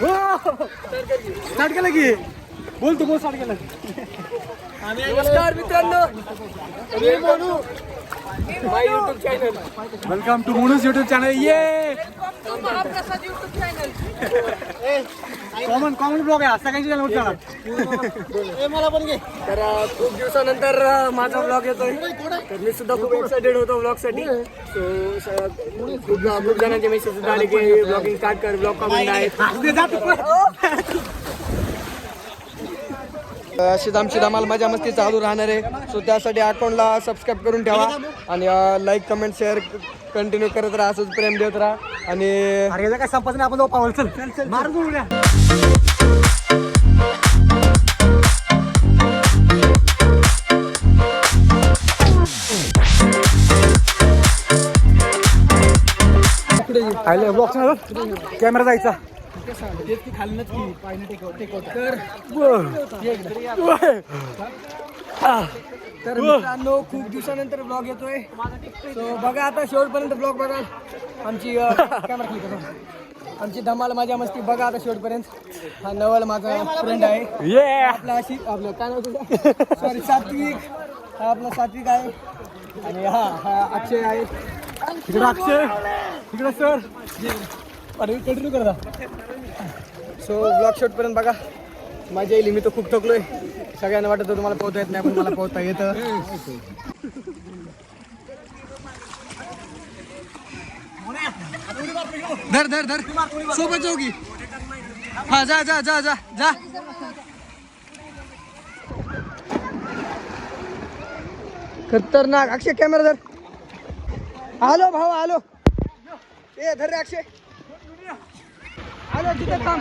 Start केलं की? बोल तू बोल स्टार्ट केलं. नमस्कार मित्रांनो. मी Monu. My YouTube channel welcome to Monu's YouTube channel ये Mahaprasad YouTube channel common common blog आहे. सगळ्यांची चॅनल उठणार मला पण घे. तर खूप दिवसानंतर माझा ब्लॉग येतोय. तर मी सुद्धा खूप एक्साइटेड होतो ब्लॉगसाठी सो खूप जणांचे मेसेज सुद्धा आले की ब्लॉगिंग स्टार्ट कर ब्लॉग कमेंट आहेत अशीच आमची धमाल मजा मस्ती चालू राहणार आहे. सो त्यासाठी अकाउंटला सबस्क्राईब करून ठेवा आणि लाईक कमेंट शेअर कंटिन्यू करत राहा. असंच प्रेम देत राहा. आणि काय संपत नाही आपण जाऊ पावलं. चल चल चल. आले ब्लॉक कॅमेरा जायचा. तर मित्रांनो खूप दिवसानंतर ब्लॉग येतोय. सो बघा आता शेवटपर्यंत ब्लॉग बघा आमची कॅमेरा क्लिक करा. आमची धमाल माझ्या मस्ती बघा आता शेवटपर्यंत. हा नवल माझा फ्रेंड आहे. आपला अशी आपलं काय नाव तुझं? सॉरी सात्विक. हा आपला सात्विक आहे. आणि हा हा अक्षय आहे. तिकडे अक्षय तिकडे सर. अरे कंटिन्यू करा. सो ब्लॉग पर्यंत बघा. माझ्या येईल मी तर खूप थकलोय. सगळ्यांना वाटत होतं तुम्हाला पोहता येत नाही पण मला पोहता येतं. धर धर धर. सोबत जाऊ की. हा जा जा जा जा जा. खतरनाक. अक्षय कॅमेरा धर. आलो भाऊ आलो ए धर रे अक्षय आलो तिथे थांब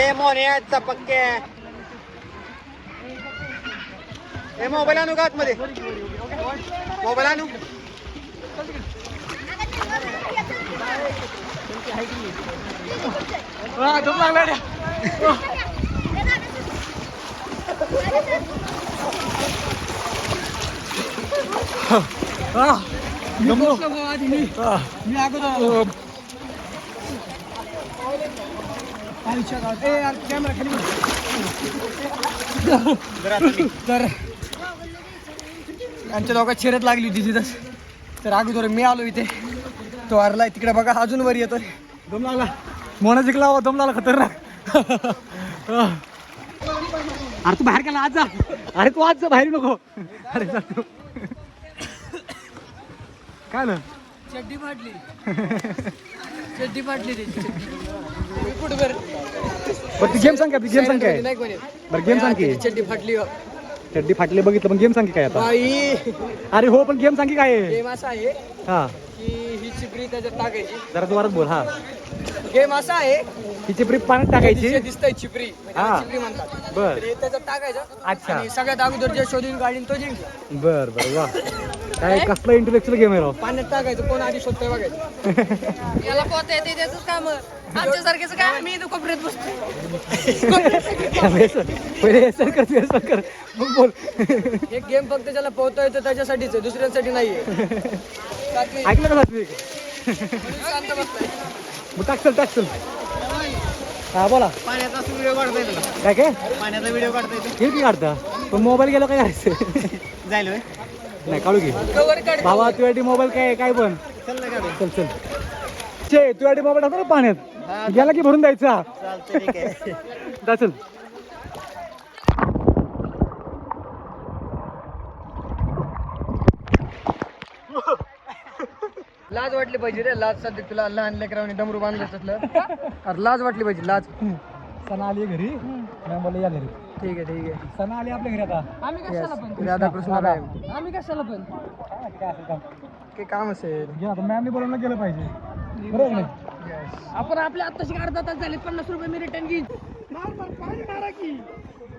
ए मोन्या चपक्के ए मोबाईल आणू का आतमध्ये मोबाईल आणू हा, धूप लागला मी अगोदर ए यार कॅमेरा खाली घे. तर आमच्या दोघात शर्यत लागली होती तिथंच. तर अगोदर मी आलो इथे. तो हरलाय. तिकडे बघा अजून वर येतोय. दम लागला. मोना जिंकला हो, दम लागला खतरनाक. अरे तू बाहेर गेला आज जा. अरे तू आज जा बाहेर नको. अरे. काय ना? चड्डी फाटली. चड्डी फाटली त्याची. बरं? ती गेम सांग का ती गेम सांग काय? नाही कोणी बरं गेम सांग की. चड्डी फाटली चड्डी फाटली बघितलं पण गेम सांग की काय आता? बाई. अरे हो पण गेम सांग की काय? आहे? गेम असा आहे हा. की ही चिपरी त्याच्यात टाकायची. जरा जोरात बोल हा. गेम असा आहे ही चिपरी पाण्यात टाकायची? दिसते- दिसतंय चिपरी. म्हणजे हा. चिपरी म्हणतात. बर. तर हे त्याच्यात टाकायचं अच्छा. आणि सगळ्यात अगोदर जे शोधून काढीन तो जिंकला. बर बर वा. काय कसला इंटेलेक्च्युअल गेम आहे राव पाण्यात टाकायचं कोण आधी शोधतोय बघायचं. याला पोहता येते त्याच काम. आमच्या सारखेच काय? मी कोपऱ्यात बसतो पहिले हेसर कर तू हेसर कर. मग बोल. एक गेम फक्त ज्याला पोहता येतं त्याच्यासाठीच आहे दुसऱ्यांसाठी नाहीये. सात्विक, ऐकलं का सात्विक शांत बसलाय. मग टाकसल टाकसल हा बोला. पाण्याचा व्हिडिओ काढता येतो काय काय? पाण्याचा व्हिडिओ काढता येतो हे की काढता. पण मोबाईल गेलो काय करायचं नाही काढू घे भावा तुझ्यासाठी मोबाईल काय काय पण? चल चल चे तुझ्यासाठी मोबाईल टाकतो ना पाण्यात? गेला की भरून द्यायचा? जा चल. लाज वाटली पाहिजे रे लाज सध्या तुला लहान लेकरांनी डमरू बांधलं तसलं अरे लाज वाटली पाहिजे लाज. सणा आली घरी. मॅम बोलले या घरी. ठीक आहे ठीक आहे. सणा आली आपल्या घरी आता. आम्ही कशाला पण? राधाकृष्ण राय. आम्ही कशाला पण? काय काय असेल काम? काही काम असेल. घे आता मॅमने बोलवलं गेलं पाहिजे. बरोबर नाही आपण आपल्या आत्ताशी अर्धा तास झाले पन्नास रुपये मी रिटर्न घेईन.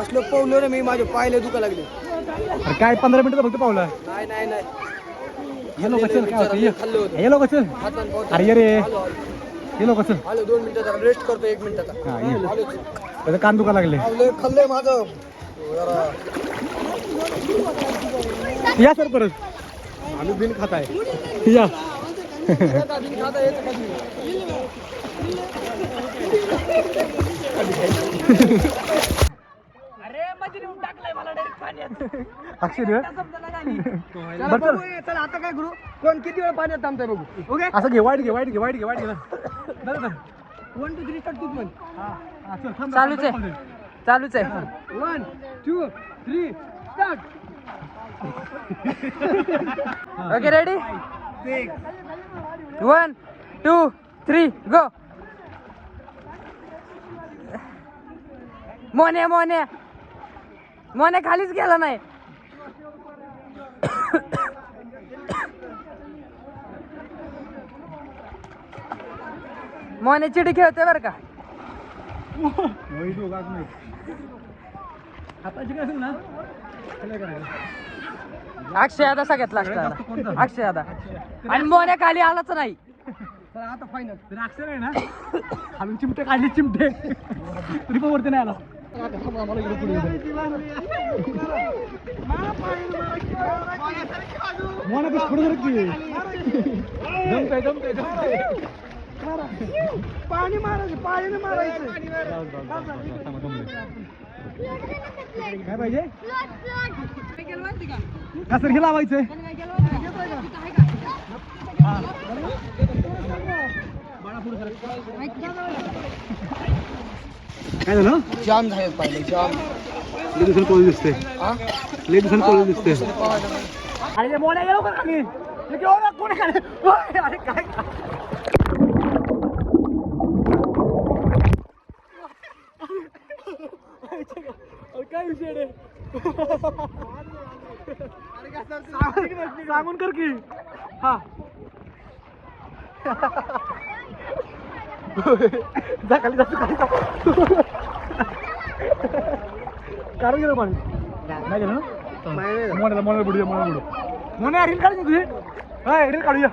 असलं पावलं रे मी माझे पायले दुखा लागले. अरे काय पंधरा मिनिटं फक्त पावलं? नाही नाही नाही. हे लोक चल काय होतं? खाल्लं होतं. ये. हे लोक चल. हातानं पावलं. अरे ये रे. आलो, आलो. हे लोक चल. आलो दोन मिनिटाचा रेस्ट करतो एक मिनिटाचा हा ये. आलोच. त्याचं कान दुखा लागले. खाल्लंय खाल्लंय माझं. जरा. या सर परत. आम्ही बिन खात आहे या. खाता येतं कधी चला आता काय करू? कोण किती वेळ पाण्यात थांबताय बघू? ओके? असं घे वाईट घे वाईट घे वाईट घे वाईट घे. वन टू थ्री स्टार्ट तू पण. चालूच आहे. चालूच आहे. One two three start okay ready one two three go Monya Monya. Monya खालीच गेला नाही. मोने चिडी खेळते बरं का? अक्षय आता सगळ्यात लागत अक्षय आता आणि मोने खाली आलाच नाही. चला आता फायनल तर अक्षर आहे ना? खालून चिमटे काढले चिमटे. तरी पण वरती नाही आला. इकडे पुढे की. जमतंय जमतंय जमतंय पाणी मारायचं पाण्याने मारायचं. काय पाहिजे का सर हे लावायचंय. बाळा पुढे. काय झालं जाम झाले पाहिले जाम। लई दिवसांनी कोळी दिसते हा? दिवसांनी कोळी दिसते अरे मोना गेलो का खाली? हे कोणी खाली? अरे काय अरे काय विषय रे? सांगून कर की हा। जा खाली जा खाली. काढून गेलं पाणी. नाही गेलं ना? मोण्याला मोण्याला बुडूया मोण्याला बुडू मोन्या रील काढू तुझी. हा रील काढूया